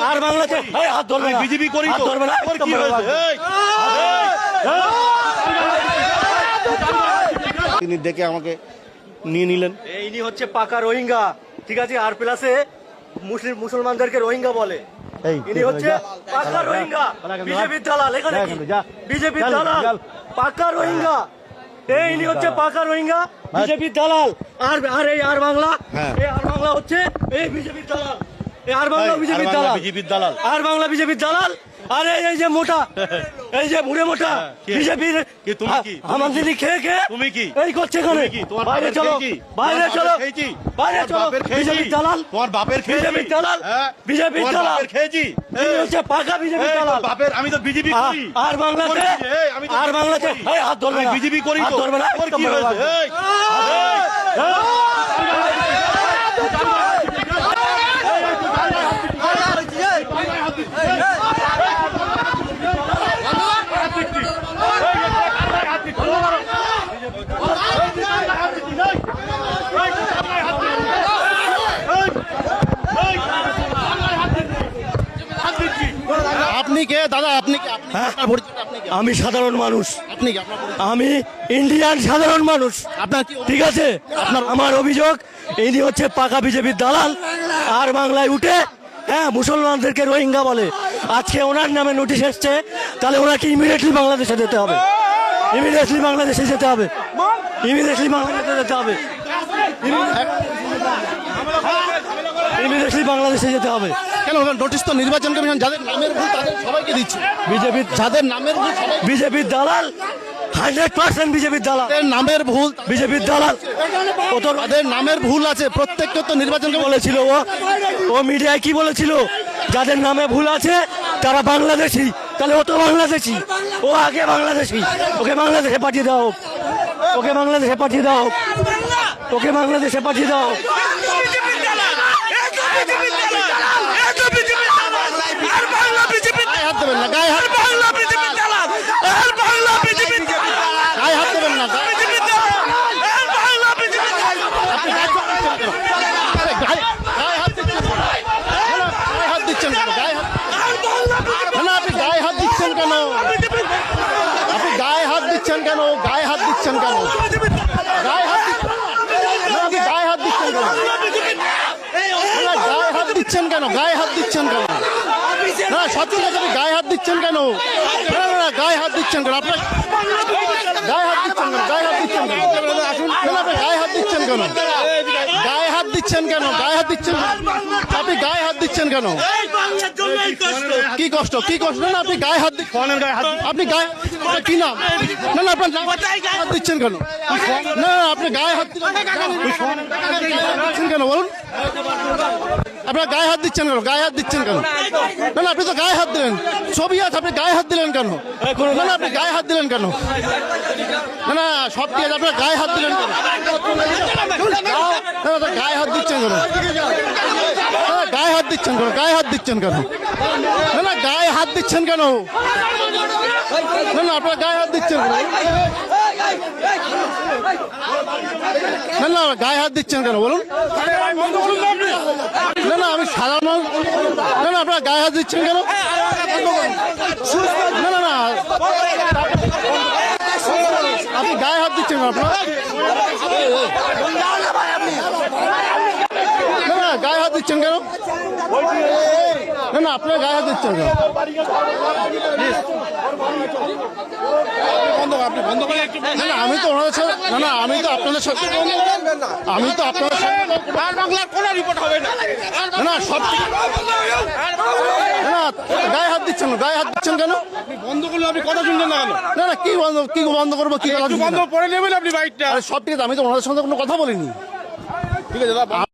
আর বাংলাতে এই, হাত ধরবে না। বিজেপি করি তো ধরবে না তোর কি হয়েছে তিনি ডেকে আমাকে নিয়ে নিলেন এই ইনি হচ্ছে পাকা রোহিঙ্গা ঠিক আছে আর প্লাসে মুসলিম মুসলমানদেরকে রোহিঙ্গা বলে ইনি হচ্ছে পাকা রোহিঙ্গা বিজেপির দালাল এখানে। বিজেপির দালাল পাকা রোহিঙ্গা এই ইনি হচ্ছে পাকা রোহিঙ্গা বিজেপির দালাল আর আর এই আর বাংলা হ্যাঁ। এই আর বাংলা হচ্ছে এই বিজেপির দালাল আর বাংলা বিজেপির দালাল বিজেপির দালাল। আর বাংলা বিজেপির দালাল আরে এই যে মোটা এই যে মুড়ে মোটা? বিজেপির কে, তুমি কি? আমার দিদি খেয়ে খেয়ে তুমি কি? এই করছে এখানে বাইরে চলো? বাইরে চলো? বাইরে চলো বিজেপির দালাল তোমার বাপের খেয়েছি? বিজেপির দালাল হ্যাঁ? বিজেপির দালাল বাপের খেয়েছি এই হচ্ছে পাকা বিজেপির দালাল বাপের আমি তো বিজেপি করি আর বাংলাতে আর বাংলাতে। এই হাত ধরবে বিজেপি করি তো ধরবে না কি হয়েছে এই, আপনি কে? দাদা আপনি কে? আপনি আপনার পরিচয়টা আপনি কে? আমি সাধারণ মানুষ। আপনি কে? আপনার পরিচয়? আমি ইন্ডিয়ান সাধারণ মানুষ। আপনার কি ঠিক আছে? আপনার আমার অভিযোগ ইনি হচ্ছে পাকা বিজেপির দালাল আর বাংলায় উঠে হ্যাঁ মুসলমানদেরকে রোহিঙ্গা বলে। আজকে ওনার নামে নোটিশ এসছে তাহলে ওনাকে ইমিডিয়েটলি বাংলাদেশে যেতে হবে। ইমিডিয়েটলি বাংলাদেশে যেতে হবে। ইমিডিয়েটলি বাংলাদেশে যেতে হবে। ইমিডিয়েটলি বাংলাদেশে যেতে হবে। কেন নোটিশ তো নির্বাচন কমিশন যাদের নামের ভুল তাদের সবাইকে দিচ্ছে। বিজেপির যাদের নামের ভুল বিজেপির দালাল হান্ড্রেড পার্সেন্ট বিজেপির দালাল। নামের ভুল বিজেপির দালাল। ও তো তাদের নামের ভুল আছে প্রত্যেককে তো নির্বাচন কমিশন বলেছিল ও? ও মিডিয়ায় কি বলেছিল? যাদের নামে ভুল আছে তারা বাংলাদেশি। তাহলে ও তো বাংলাদেশি। ও আগে বাংলাদেশি। ওকে বাংলাদেশে পাঠিয়ে দাও। ওকে বাংলাদেশে পাঠিয়ে দাও। ওকে বাংলাদেশে পাঠিয়ে দাও গায়ে হাত দেবেন না হাত গায়ে হাত দেবেন না গায়ে- আরে গায়ে- গায়ে হাত দিচ্ছেন কেন? গায়ে হাত দিচ্ছেন কেন গায়ে হাত না, না, আপনি গায়ে হাত দিচ্ছেন কেন গায়ে হাত দিচ্ছেন কেন গায়ে হাত দিচ্ছেন কেন গায়ে হাত দিচ্ছেন না, আপনি গায়ে হাত দিচ্ছেন কেন না, গায়ে হাত দিচ্ছেন কেন গায়ে হাত দিচ্ছেন কেন না সত্যি কথা গায়ে হাত দিচ্ছেন কেন গায়ে হাত দিচ্ছেন কেন আপনার গায়ে হাত দিচ্ছেন কেন গায়ে হাত দিচ্ছেন কেন না, না, গায়ে হাত দিচ্ছেন কেন গায়ে হাত দিচ্ছেন কেন গায়ে হাত দিচ্ছেন আপনি গায়ে হাত দিচ্ছেন কেন কি কষ্ট কি কষ্ট না আপনি গায়ে হাত দিচ্ছেন আপনি গায়ে কি নাম না না আপনার হাত দিচ্ছেন কেন না আপনি গায়ে হাত দিচ্ছেন কেন বলুন আপনার গায়ে হাত দিচ্ছেন কেন গায়ে হাত দিচ্ছেন কেন না আপনি তো গায়ে হাত দিলেন ছবি আছে আপনি গায়ে হাত দিলেন কেন না না আপনি গায়ে হাত দিলেন কেন না না সব ঠিক আছে আপনার গায়ে হাত দিলেন কেন গায়ে হাত দিচ্ছেন কেন গায়ে হাত দিচ্ছেন কেন গায়ে হাত দিচ্ছেন কেন না না গায়ে হাত দিচ্ছেন কেন না না আপনার গায়ে হাত দিচ্ছেন কেন না না গায়ে হাত দিচ্ছেন কেন? বলুন। না না, আমি সাধারণ। না না, আপনার গায়ে হাত দিচ্ছেন কেন? না না না। আপনি গায়ে হাত দিচ্ছেন কেন আপনার? না না, গায়ে হাত দিচ্ছেন কেন? না আপনার গায়ে হাত দিচ্ছেন কেন না না আমি তো ওনাদের সাথে না না আমি তো আপনাদের সাথে আমি তো আপনাদের সাথে না। না সব না গায়ে হাত দিচ্ছেন না গায়ে হাত দিচ্ছেন কেন? বন্ধ করলে আপনি কথা শুনছেন না কেন? না না কি বন্ধ কি বন্ধ করব কি কথা বন্ধ করে নেবেন আপনি বাইকটা। সব ঠিক আছে আমি তো ওনাদের সঙ্গে কোনো কথা বলিনি। ঠিক আছে দাদা